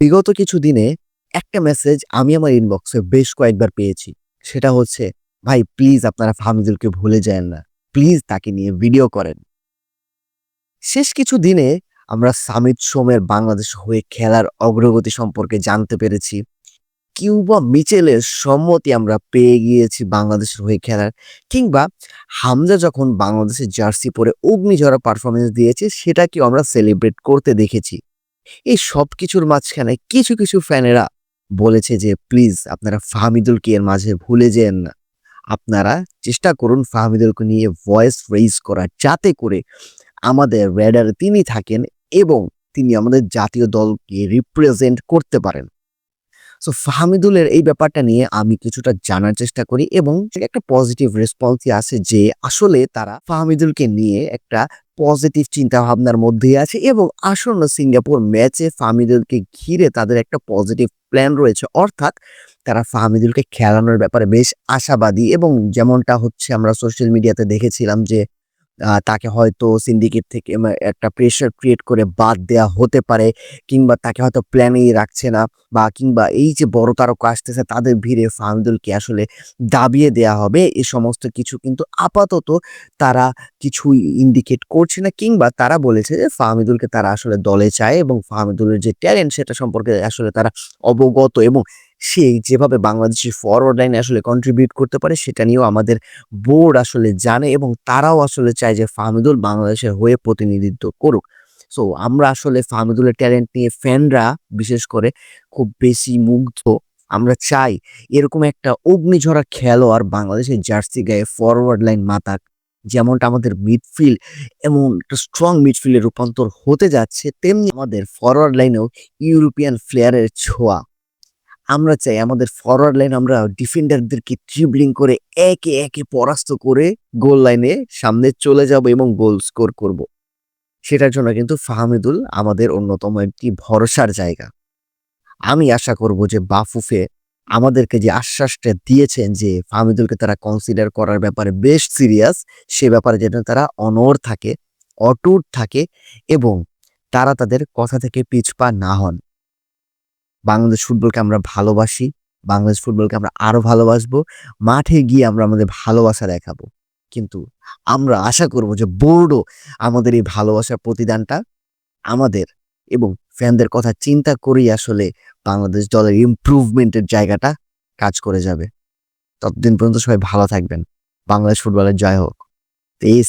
বিগত কিছু দিনে একটা মেসেজ আমি আমার ইনবক্সে বেশ কয়েকবার পেয়েছি। সেটা হচ্ছে, ভাই প্লিজ আপনারা ফাহমিদুলকে ভুলে যায়েন না। প্লিজ তাকে নিয়ে ভিডিও করেন। শেষ কিছু দিনে আমরা সামিত সোমের বাংলাদেশ হয়ে খেলার অগ্রগতি সম্পর্কে জানতে পেরেছি। কিউবা মিচেলের সম্মতি আমরা পেয়ে গিয়েছি বাংলাদেশের হয়ে খেলার। কিংবা হামজা যখন বাংলাদেশের জার্সি পরে অগ্নিঝরা পারফরমেন্স দিয়েছে সেটাকেও আমরা সেলিব্রেট করতে দেখেছি? এই সব কিছুর মাঝখানে কিছু কিছু ফ্যানেরা বলেছে যে, প্লিজ, আপনারা ফাহমিদুলকে এর মাঝে ভুলে যেন না। আপনারা চেষ্টা করুন ফাহমিদুলকে নিয়ে ভয়েস রেইজ করার, যাতে করে আমাদের রেডারে তিনি থাকেন এবং তিনি আমাদের জাতীয় দলকে রিপ্রেজেন্ট করতে পারেন। সো ফাহমিদুলের এই ব্যাপারটা নিয়ে আমি কিছুটা জানার চেষ্টা করি এবং একটা পজিটিভ রেসপন্সই আছে যে, আসলে তারা ফাহমিদুলকে নিয়ে একটা পজিটিভ চিন্তা ভাবনার মধ্যেই আছে এবং আসন্ন সিঙ্গাপুর ম্যাচে ফাহমিদুলকে ঘিরে তাদের একটা পজিটিভ প্ল্যান রয়েছে। অর্থাৎ তারা ফাহমিদুলকে খেলানোর ব্যাপারে বেশ আশাবাদী এবং যেমনটা হচ্ছে আমরা সোশ্যাল মিডিয়াতে দেখেছিলাম যে তাকে হয়তো সিন্ডিকেট থেকে একটা প্রেশার ক্রিয়েট করে বাদ দেয়া হতে পারে, কিংবা তাকে হয়তো প্ল্যানেই রাখছে না, বা কিংবা এই যে বড় তারকা আসতেছে, তাদের ভিড়ে ফাহমিদুলকে আসলে দাবিয়ে দেয়া হবে, এ সমস্ত কিছু কিন্তু আপাতত তারা কিছু ইন্ডিকেট করছে না, কিংবা তারা বলেছে যে ফাহমিদুলকে তারা আসলে দলে চায়, এবং ফাহমিদুলের যে ট্যালেন্ট সেটা সম্পর্কে আসলে তারা অবগত, এবং সে যেভাবে বাংলাদেশের ফরওয়ার্ড লাইনে আসলে কন্ট্রিবিউট করতে পারে, সেটা নিয়েও আমাদের বোর্ড আসলে জানে এবং তারাও আসলে চায় যে ফাহমিদুল বাংলাদেশের হয়ে প্রতিনিধিত্ব করুক। সো আমরা আসলে ফাহমিদুলের ট্যালেন্ট নিয়ে ফ্যানরা বিশেষ করে খুব বেশি মুগ্ধ, আমরা চাই এরকম একটা অগ্নিঝরা খেলোয়াড় বাংলাদেশের জার্সি গায়ে ফরওয়ার্ড লাইন মাতাক, যেমনটা আমাদের মিডফিল্ড এমন একটা স্ট্রং মিডফিল্ডে রূপান্তর হতে যাচ্ছে, তেমনি আমাদের ফরওয়ার্ড লাইনেও ইউরোপিয়ান প্লেয়ারের ছোঁয়া। আমরা চাই আমাদের ফরওয়ার্ড লাইন আমরা ডিফেন্ডারদেরকে ট্রিবলিং করে একে একে পরাস্ত করে গোল লাইনে সামনে চলে যাব এবং গোল স্কোর করব। সেটার জন্য কিন্তু ফাহমিদুল আমাদের অন্যতম একটি ভরসার জায়গা। আমি আশা করব যে বাফুফে আমাদেরকে যে আশ্বাসটা দিয়েছেন যে ফাহমিদুলকে তারা কনসিডার করার ব্যাপারে বেশ সিরিয়াস সে ব্যাপারে যেন তারা অনর থাকে, অটুট থাকে এবং তারা তাদের কথা থেকে পিছপা না হন। বাংলাদেশ ফুটবলকে আমরা ভালোবাসি, বাংলাদেশ ফুটবলকে আমরা আরও ভালোবাসবো, মাঠে গিয়ে আমরা আমাদের ভালোবাসা দেখাবো। কিন্তু আমরা আশা করব যে বোর্ডও আমাদের এই ভালোবাসার প্রতিদানটা আমাদের এবং ফ্যানদের কথা চিন্তা করেই আসলে বাংলাদেশ দলের ইম্প্রুভমেন্টের জায়গাটা কাজ করে যাবে। ততদিন পর্যন্ত সবাই ভালো থাকবেন। বাংলাদেশ ফুটবলের জয় হোক। পেস